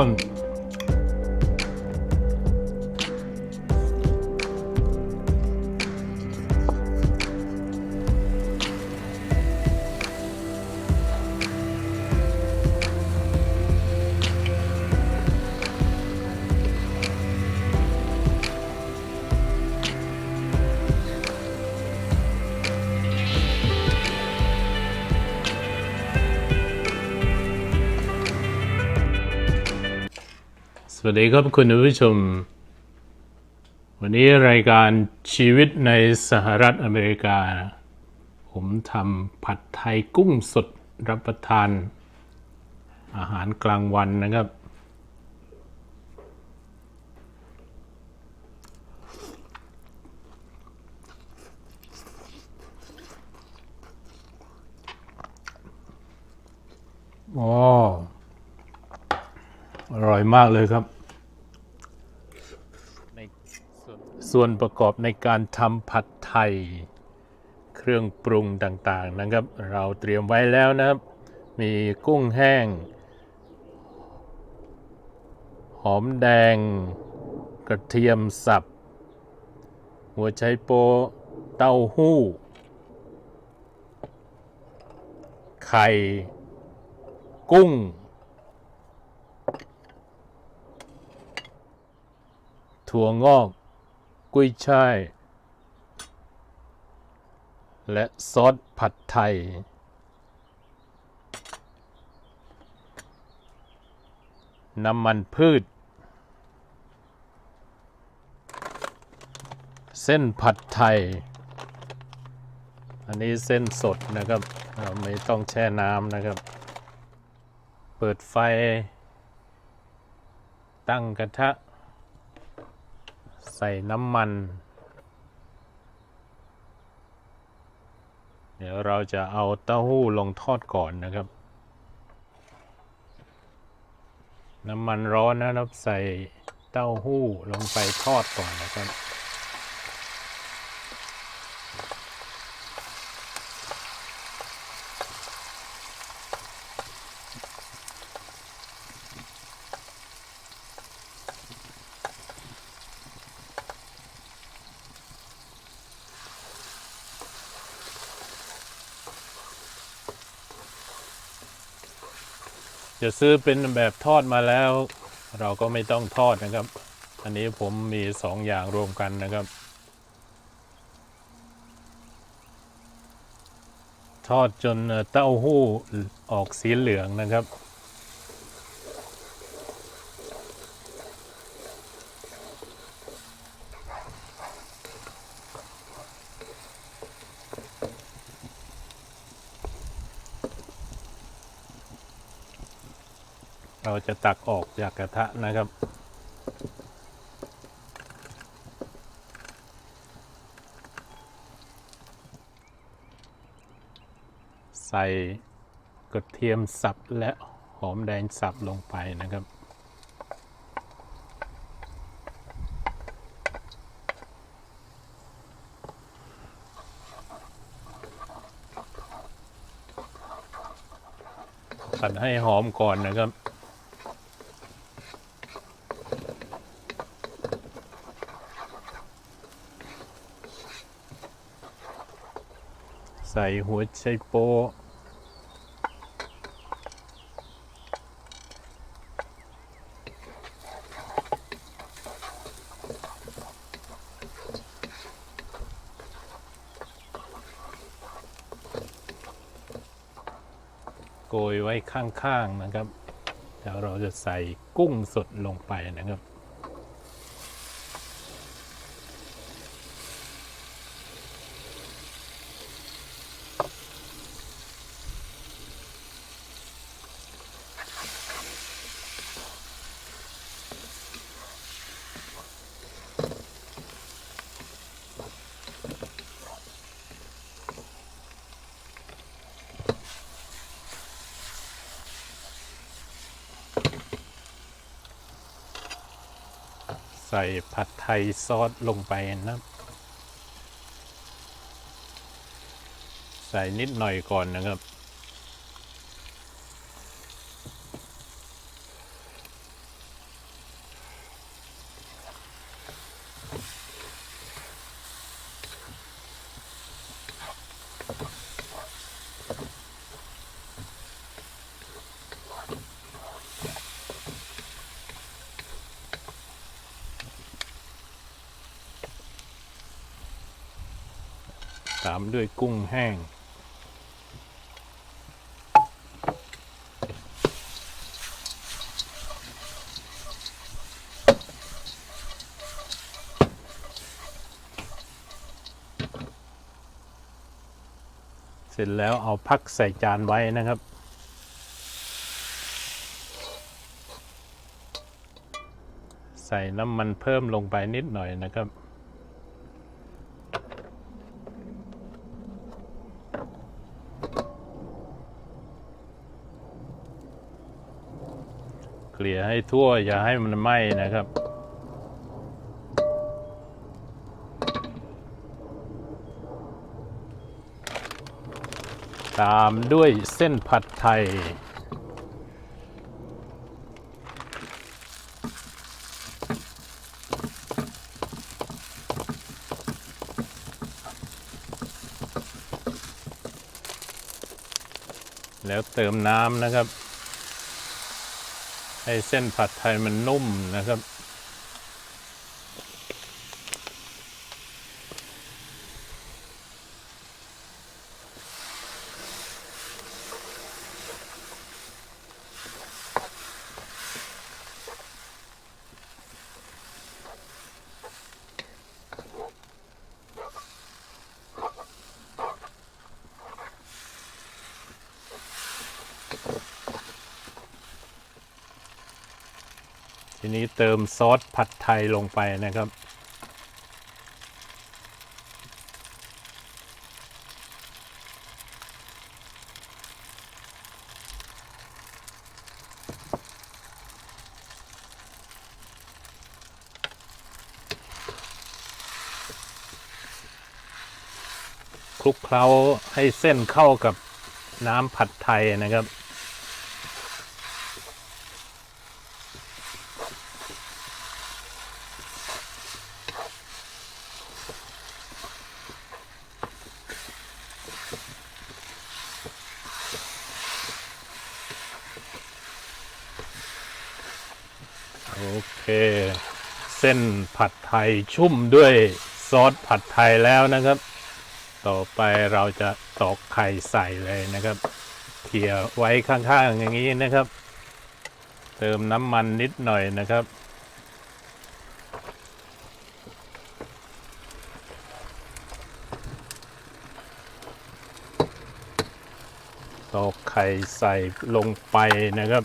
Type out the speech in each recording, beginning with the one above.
เสวัสดีครับคุณผู้ชม วันนี้รายการชีวิตในสหรัฐอเมริกา ผมทำผัดไทยกุ้งสดรับประทาน อาหารกลางวันนะครับโอ้อร่อยมากเลยครับ ใน ส่วนประกอบในการทำผัดไทย เครื่องปรุงต่างๆนะครับ เราเตรียมไว้แล้วนะครับ มีกุ้งแห้ง หอมแดง กระเทียมสับ หัวไชโปเต้าหู้ ไข่ กุ้งถั่วงอก กุ้ยช่าย และซอสผัดไทย น้ำมันพืช เส้นผัดไทย อันนี้เส้นสดนะครับ เราไม่ต้องแช่น้ำนะครับ เปิดไฟ ตั้งกระทะ ใส่น้ำมัน เดี๋ยวเราจะเอาเต้าหู้ลงทอดก่อนนะครับ น้ำมันร้อนนะครับใส่เต้าหู้ลงไปทอดก่อนนะครับ จะซื้อเป็นแบบทอดมาแล้ว เราก็ไม่ต้องทอดนะครับ อันนี้ผมมีสองอย่างรวมกันนะครับ ทอดจนเต้าหู้ออกสีเหลืองนะครับ จะตักออกจากกระทะนะครับ ใส่กระเทียมสับและหอมแดงสับลงไปนะครับผัดให้หอมก่อนนะครับ ใส่หัวไชโป๊ะโกยไว้ข้างๆนะครับ แล้วเราจะใส่กุ้งสดลงไปนะครับ ใส่ผัดไทยซอสลงไปนะใส่นิดหน่อยก่อนนะครับ ตามด้วยกุ้งแห้ง เสร็จแล้วเอาพักใส่จานไว้นะครับใส่น้ำมันเพิ่มลงไปนิดหน่อยนะครับ กลี่ยให้ทั่วอย่าให้มันไหม้นะครับ ตามด้วยเส้นผัดไทย แล้วเติมน้ำนะครับ เส้นผัดไทยมันนุ่มนะครับ ทีนี้เติมซอสผัดไทยลงไปนะครับ คลุกเคล้าให้เส้นเข้ากับน้ำผัดไทยนะครับ โอเค เส้นผัดไทยชุ่มด้วยซอสผัดไทยแล้วนะครับ ต่อไปเราจะตอกไข่ใส่เลยนะครับเขี่ยไว้ข้างๆอย่างนี้นะครับ เติมน้ำมันนิดหน่อยนะครับตอกไข่ใส่ลงไปนะครับ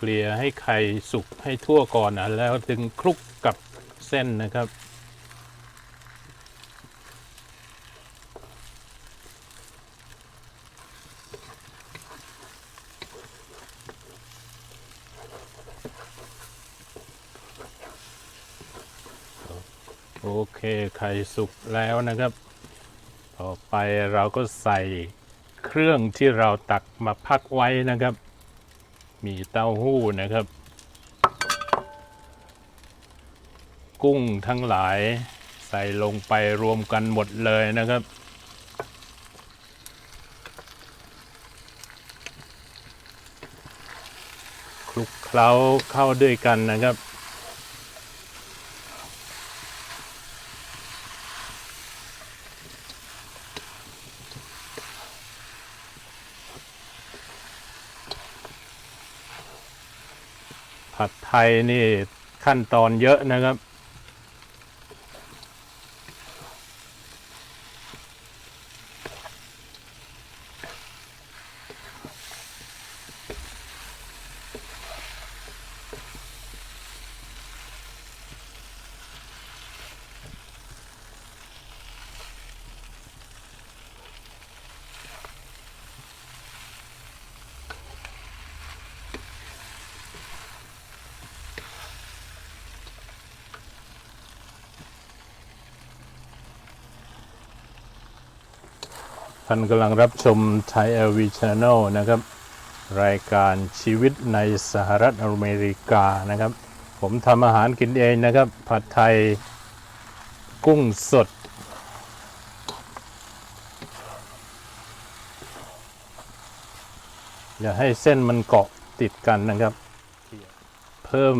กลี่ยให้ไข่สุกให้ทั่วก่อนนะแล้วถึงคลุกกับเส้นนะครับ โอเคไข่สุกแล้วนะครับ ต่อไปเราก็ใส่เครื่องที่เราตักมาพักไว้นะครับ มีเต้าหู้นะครับ กุ้งทั้งหลายใส่ลงไปรวมกันหมดเลยนะครับ คลุกเคล้าเข้าด้วยกันนะครับ ผัดไทยนี่ขั้นตอนเยอะนะครับ ท่านกำลังรับชมไทย LV Channel นะครับ รายการชีวิตในสหรัฐอเมริกานะครับ ผมทำอาหารกินเองนะครับ ผัดไทยกุ้งสด อย่าให้เส้นมันเกาะติดกันนะครับ เพิ่ม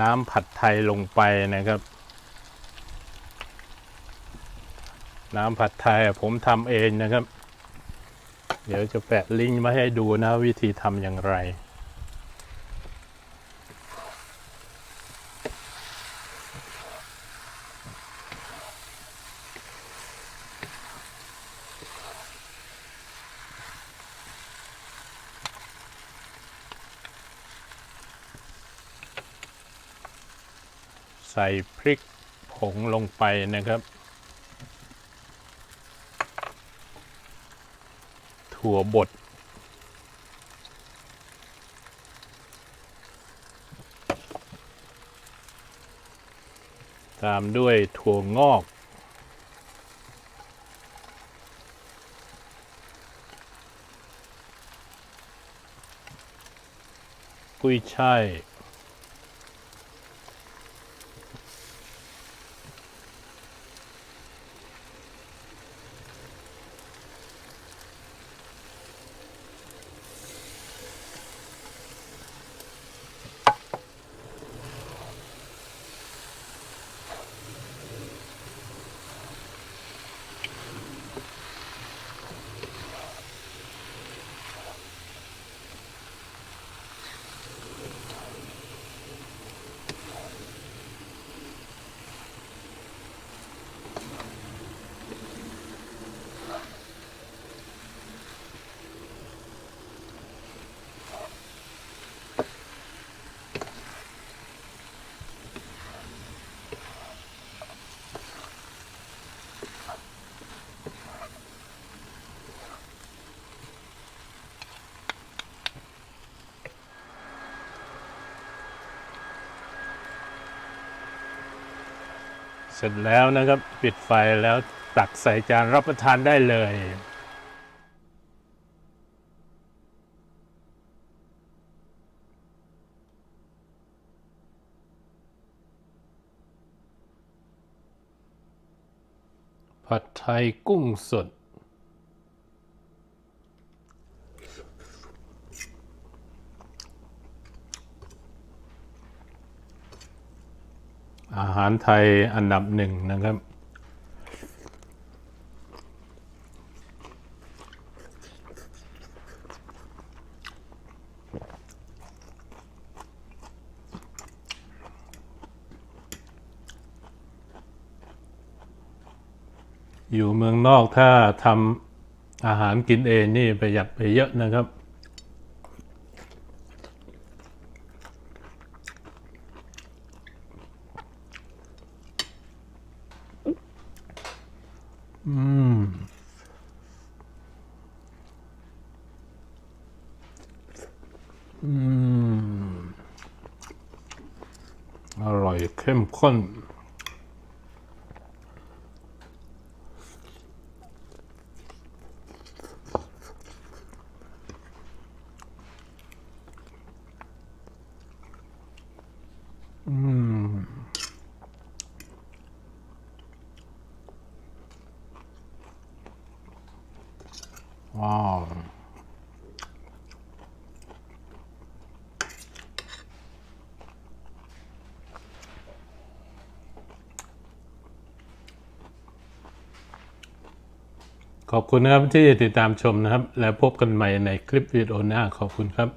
น้ำผัดไทยลงไปนะครับ น้ำผัดไทยผมทำเองนะครับ เดี๋ยวจะแปะลิงก์มาให้ดูนะวิธีทำอย่างไร ใส่พริกผงลงไปนะครับ ถั่วบด ตามด้วยถั่วงอก กุ้ยช่าย เสร็จแล้วนะครับ ปิดไฟแล้วตักใส่จานรับประทานได้เลยผัดไทยกุ้งสด อาหารไทยอันดับหนึ่งนะครับ อยู่เมืองนอกถ้าทำอาหารกินเองนี่ประหยัดไปเยอะนะครับ อืมอืมอร่อยเข้มข้น อืม ว้าว ขอบคุณนะครับที่ติดตามชมนะครับ แล้วพบกันใหม่ในคลิปวิดีโอหน้าขอบคุณครับ